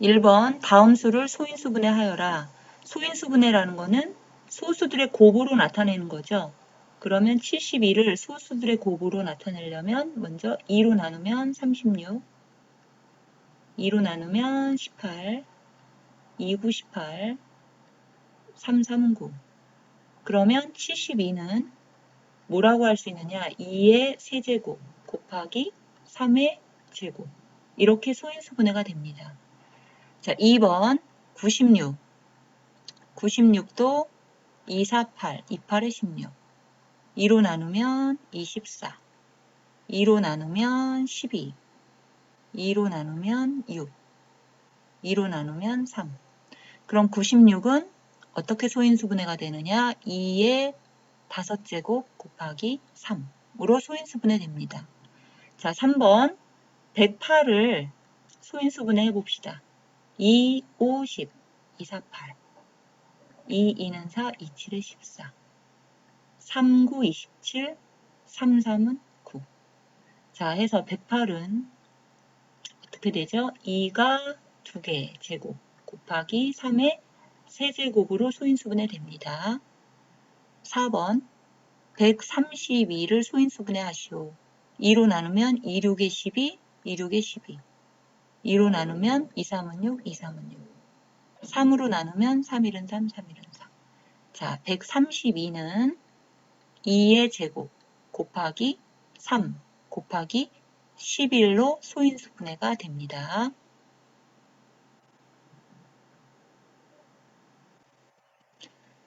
1번 다음 수를 소인수 분해 하여라. 소인수 분해라는 거는 소수들의 곱으로 나타내는 거죠. 그러면 72를 소수들의 곱으로 나타내려면 먼저 2로 나누면 36, 2로 나누면 18, 2, 9, 18, 3, 3, 9. 그러면 72는 뭐라고 할 수 있느냐? 2의 세제곱 곱하기 3의 제곱. 이렇게 소인수 분해가 됩니다. 자, 2번 96. 96도 2, 4, 8, 2, 8에 16. 2로 나누면 24. 2로 나누면 12. 2로 나누면 6. 2로 나누면 3. 그럼 96은 어떻게 소인수분해가 되느냐? 2의 5제곱 곱하기 3으로 소인수분해 됩니다. 자, 3번 108을 소인수분해 해봅시다. 2, 5, 10, 2, 4, 8. 2, 2는 4, 2, 7은 14. 3, 9, 27, 3, 3은 9. 자, 해서 108은 어떻게 되죠? 2가 2개 제곱 곱하기 3의 세제곱으로 소인수분해 됩니다. 4번 132를 소인수분해 하시오. 2로 나누면 2, 6에 12, 2, 6에 12. 2로 나누면 2, 3은 6, 2, 3은 6. 3으로 나누면 3, 1은 3, 3, 1은 4. 자, 132는 2의 제곱 곱하기 3 곱하기 11로 소인수 분해가 됩니다.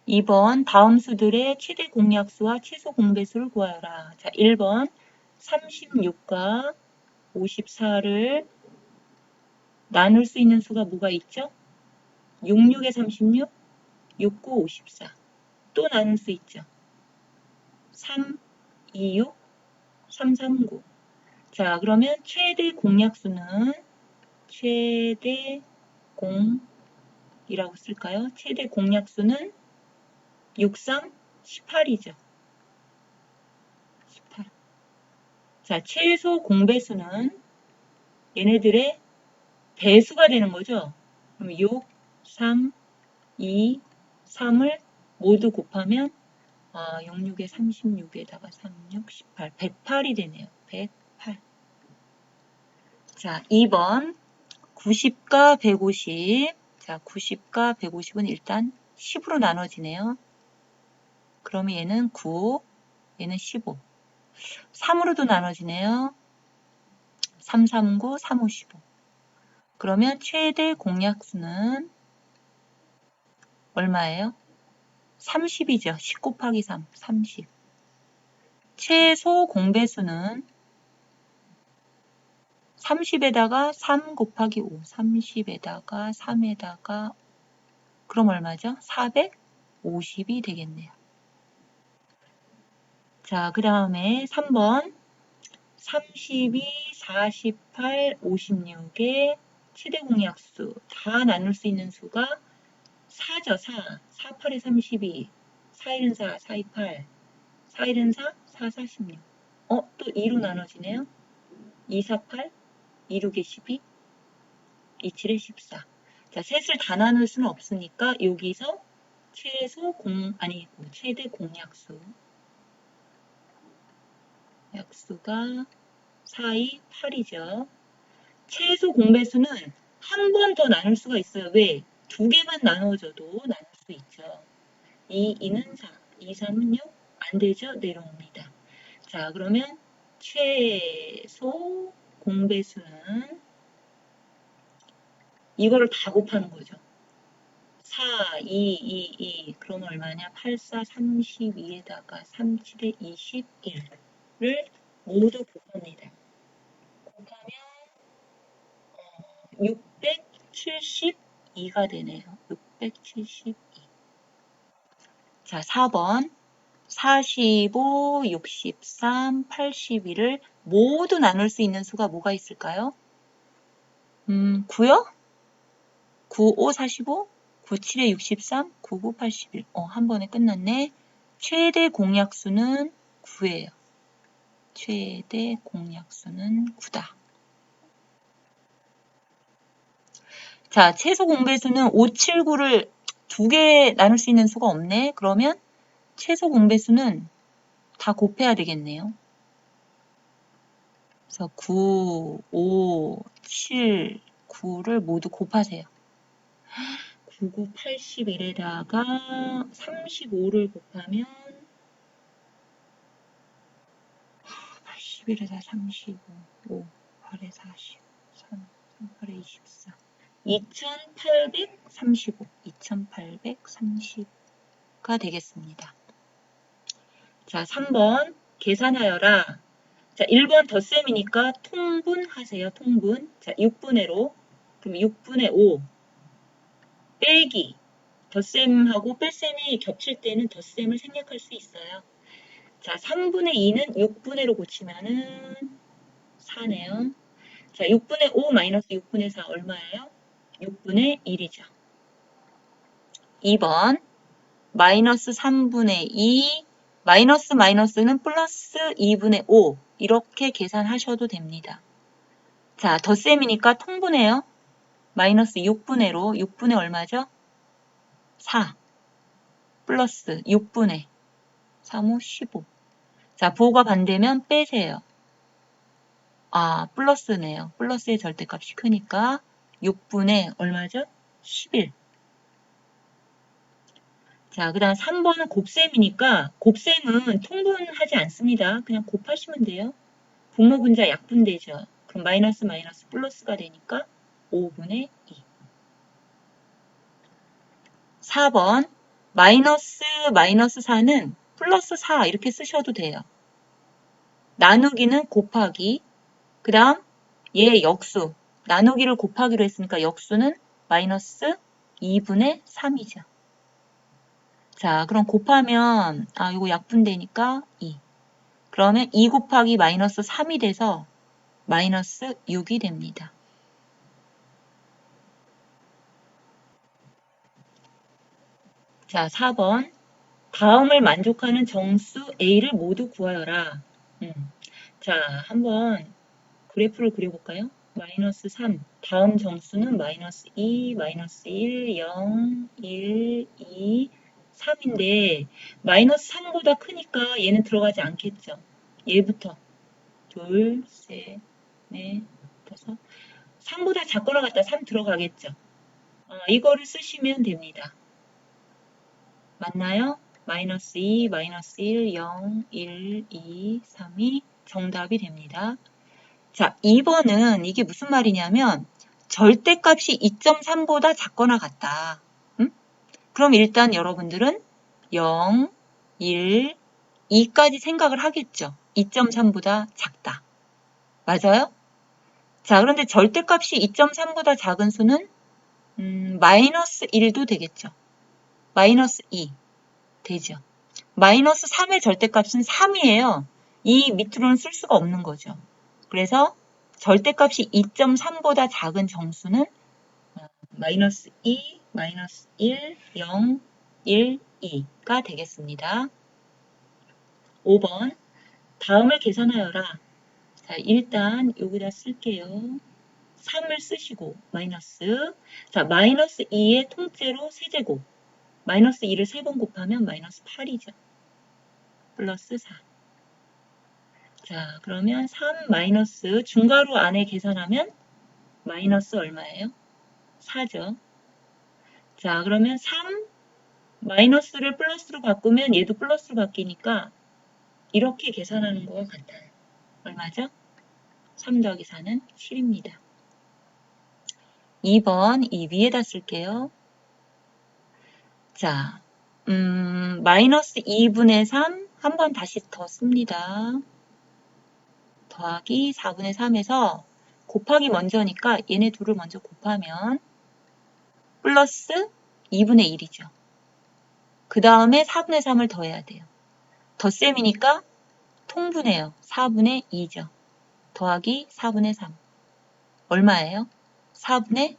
(2번) 다음 수들의 최대 공약수와 최소 공배수를 구하여라. 자, (1번) 36과 54를 나눌 수 있는 수가 뭐가 있죠? 66에 36, 69, 54. 또 나눌 수 있죠. 3, 2, 6, 3, 3, 9. 자, 그러면 최대 공약수는 최대 공이라고 쓸까요? 최대 공약수는 6, 3, 18이죠. 18. 자, 최소 공배수는 얘네들의 배수가 되는 거죠. 그럼 6, 3, 2, 3을 모두 곱하면 아, 06에 36에다가 36, 18, 108이 되네요. 108. 자, 2번 90과 150. 자, 90과 150은 일단 10으로 나눠지네요. 그러면 얘는 9, 얘는 15. 3으로도 나눠지네요. 3, 3, 9, 3, 5, 15. 그러면 최대 공약수는 얼마예요? 30이죠. 10 곱하기 3, 30. 최소 공배수는 30에다가 3 곱하기 5, 30에다가 3에다가 그럼 얼마죠? 450이 되겠네요. 자, 그 다음에 3번 32, 48, 56의 최대 공약수 다 나눌 수 있는 수가 4죠, 4. 4, 8에 32. 4, 1은 4, 4, 2, 8. 4, 1은 4, 4, 4, 16. 어, 또 2로 나눠지네요. 2, 4, 8. 2, 6에 12. 2, 7에 14. 자, 셋을 다 나눌 수는 없으니까 여기서 최소 공, 아니, 최대 공약수. 약수가 4, 2, 8이죠. 최소 공배수는 한 번 더 나눌 수가 있어요. 왜? 두 개만 나눠줘도 나눌 수 있죠. 2, 2는 4, 2, 3은 6, 안 되죠? 내려옵니다. 자, 그러면 최소 공배수는 이거를 다 곱하는 거죠. 4, 2, 2, 2. 그럼 얼마냐? 8, 4, 32에다가 3, 7에 21을 모두 곱합니다. 곱하면 어, 672가 되네요. 672. 자, 4번. 45, 63, 81을 모두 나눌 수 있는 수가 뭐가 있을까요? 음, 9요? 9, 5, 45, 9, 7에 63, 9, 9, 81. 어, 한 번에 끝났네. 최대 공약수는 9예요. 최대 공약수는 9다. 자, 최소 공배수는 5, 7, 9를 두 개 나눌 수 있는 수가 없네. 그러면 최소 공배수는 다 곱해야 되겠네요. 그래서 9, 5, 7, 9를 모두 곱하세요. 99, 81에다가 35를 곱하면 81에다 35, 5, 8에 40, 3, 3, 8에 24. 2835, 2835가 되겠습니다. 자, 3번 계산하여라. 자, 1번 덧셈이니까 통분하세요. 통분. 자, 6분의 로. 그럼 6분의 5 빼기 덧셈하고 뺄셈이 겹칠 때는 덧셈을 생략할 수 있어요. 자, 3분의 2는 6분의 로 고치면은 4네요. 자, 6분의 5 마이너스 6분의 4 얼마예요? 6분의 1이죠. 2번 마이너스 3분의 2 마이너스 마이너스는 플러스 2분의 5 이렇게 계산하셔도 됩니다. 자, 덧셈이니까 통분해요. 마이너스 6분의로 6분의 얼마죠? 4 플러스 6분의 3, 5, 15 자, 부호가 반대면 빼세요. 아, 플러스네요. 플러스의 절대값이 크니까 6분의 얼마죠? 11. 자, 그 다음 3번은 곱셈이니까 곱셈은 통분하지 않습니다. 그냥 곱하시면 돼요. 분모 분자 약분되죠. 그럼 마이너스 마이너스 플러스가 되니까 5분의 2. 4번 마이너스 마이너스 4는 플러스 4 이렇게 쓰셔도 돼요. 나누기는 곱하기 그 다음 얘 역수 나누기를 곱하기로 했으니까 역수는 마이너스 2분의 3이죠. 자, 그럼 곱하면 아 이거 약분되니까 2. 그러면 2 곱하기 마이너스 3이 돼서 마이너스 6이 됩니다. 자, 4번. 다음을 만족하는 정수 A를 모두 구하여라. 음. 자, 한번 그래프를 그려볼까요? 마이너스 3. 다음 정수는 마이너스 2, 마이너스 1, 0, 1, 2, 3인데 마이너스 3보다 크니까 얘는 들어가지 않겠죠. 얘부터 둘, 셋, 넷, 다섯 3보다 작거나 같다 3 들어가겠죠. 어, 이거를 쓰시면 됩니다. 맞나요? 마이너스 2, 마이너스 1, 0, 1, 2, 3이 정답이 됩니다. 자, 2번은 이게 무슨 말이냐면 절대값이 2.3보다 작거나 같다. 음? 그럼 일단 여러분들은 0, 1, 2까지 생각을 하겠죠. 2.3보다 작다. 맞아요? 자, 그런데 절대값이 2.3보다 작은 수는 음, 마이너스 1도 되겠죠. 마이너스 2 되죠. 마이너스 3의 절대값은 3이에요. 이 밑으로는 쓸 수가 없는 거죠. 그래서 절대값이 2.3보다 작은 정수는 어, 마이너스 2, 마이너스 1, 0, 1, 2가 되겠습니다. 5번 다음을 계산하여라. 자, 일단 여기다 쓸게요. 3을 쓰시고 마이너스 자 마이너스 2의 통째로 세제곱 마이너스 2를 3번 곱하면 마이너스 8이죠. 플러스 4. 자, 그러면 3 마이너스 중괄호 안에 계산하면 마이너스 얼마예요? 4죠. 자, 그러면 3 마이너스를 플러스로 바꾸면 얘도 플러스로 바뀌니까 이렇게 계산하는 거와 같아요. 얼마죠? 3 더하기 4는 7입니다. 2번 이 위에다 쓸게요. 자, 음, 마이너스 2분의 3 한 번 다시 더 씁니다. 더하기 4분의 3에서 곱하기 먼저니까 얘네 둘을 먼저 곱하면 플러스 2분의 1이죠. 그 다음에 4분의 3을 더해야 돼요. 덧셈이니까 통분해요. 4분의 2죠. 더하기 4분의 3. 얼마예요? 4분의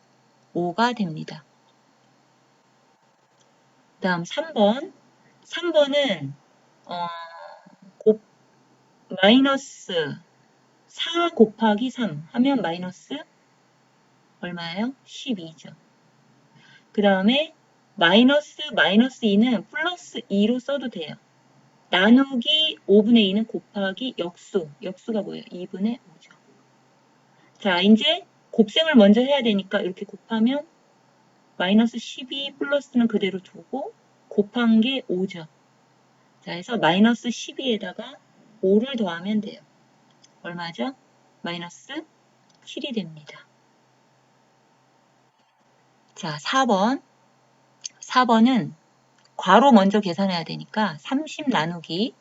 5가 됩니다. 다음 3번. 3번은 어, 곱, 마이너스 4 곱하기 3 하면 마이너스 얼마예요? 12죠. 그 다음에 마이너스 마이너스 2는 플러스 2로 써도 돼요. 나누기 5분의 2는 곱하기 역수. 역수가 뭐예요? 2분의 5죠. 자, 이제 곱셈을 먼저 해야 되니까 이렇게 곱하면 마이너스 12 플러스는 그대로 두고 곱한 게 5죠. 자, 해서 마이너스 12에다가 5를 더하면 돼요. 얼마죠? 마이너스 7이 됩니다. 자, 4번. 4번은 괄호 먼저 계산해야 되니까 30 나누기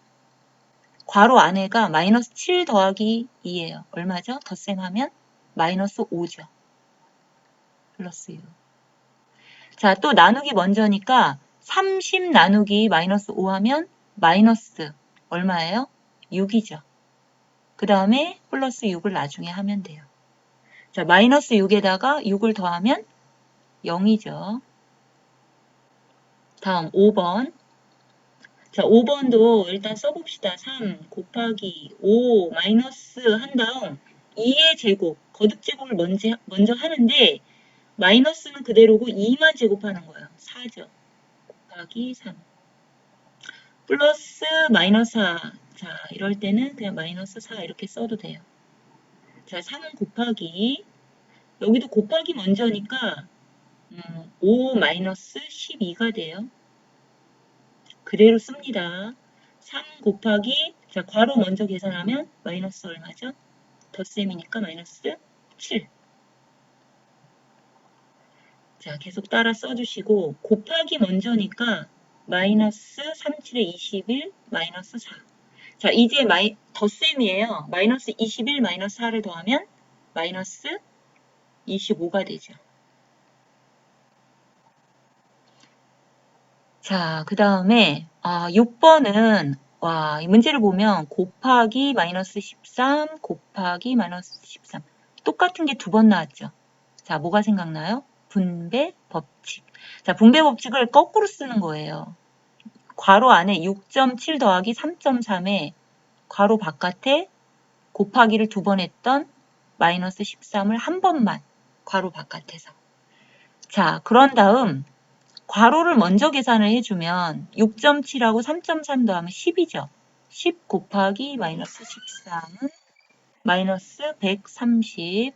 괄호 안에가 마이너스 7 더하기 2예요. 얼마죠? 덧셈하면 마이너스 5죠. 플러스 6. 자, 또 나누기 먼저니까 30 나누기 마이너스 5 하면 마이너스 얼마예요? 6이죠. 그 다음에 플러스 6을 나중에 하면 돼요. 자, 마이너스 6에다가 6을 더하면 0이죠. 다음 5번. 자, 5번도 일단 써봅시다. 3 곱하기 5 마이너스 한 다음 2의 제곱, 거듭 제곱을 먼저, 먼저 하는데 마이너스는 그대로고 2만 제곱하는 거예요. 4죠. 곱하기 3. 플러스 마이너스 4. 자, 이럴 때는 그냥 마이너스 4 이렇게 써도 돼요. 자, 3은 곱하기 여기도 곱하기 먼저니까 음, 5 마이너스 12가 돼요. 그대로 씁니다. 3 곱하기 자 괄호 먼저 계산하면 마이너스 얼마죠? 덧셈이니까 마이너스 7. 자 계속 따라 써주시고 곱하기 먼저니까 마이너스 37에 21 마이너스 4. 자 이제 마이, 덧셈이에요. 마이너스 21 마이너스 4를 더하면 마이너스 25가 되죠. 자, 그 다음에 아, 6번은 와, 이 문제를 보면 곱하기 마이너스 13 곱하기 마이너스 13 똑같은 게 두 번 나왔죠. 자, 뭐가 생각나요? 분배 법칙. 자, 분배 법칙을 거꾸로 쓰는 거예요. 괄호 안에 6.7 더하기 3.3에 괄호 바깥에 곱하기를 두 번 했던 마이너스 13을 한 번만 괄호 바깥에서. 자, 그런 다음 괄호를 먼저 계산을 해주면 6.7하고 3.3 더하면 10이죠. 10 곱하기 마이너스 13은 마이너스 130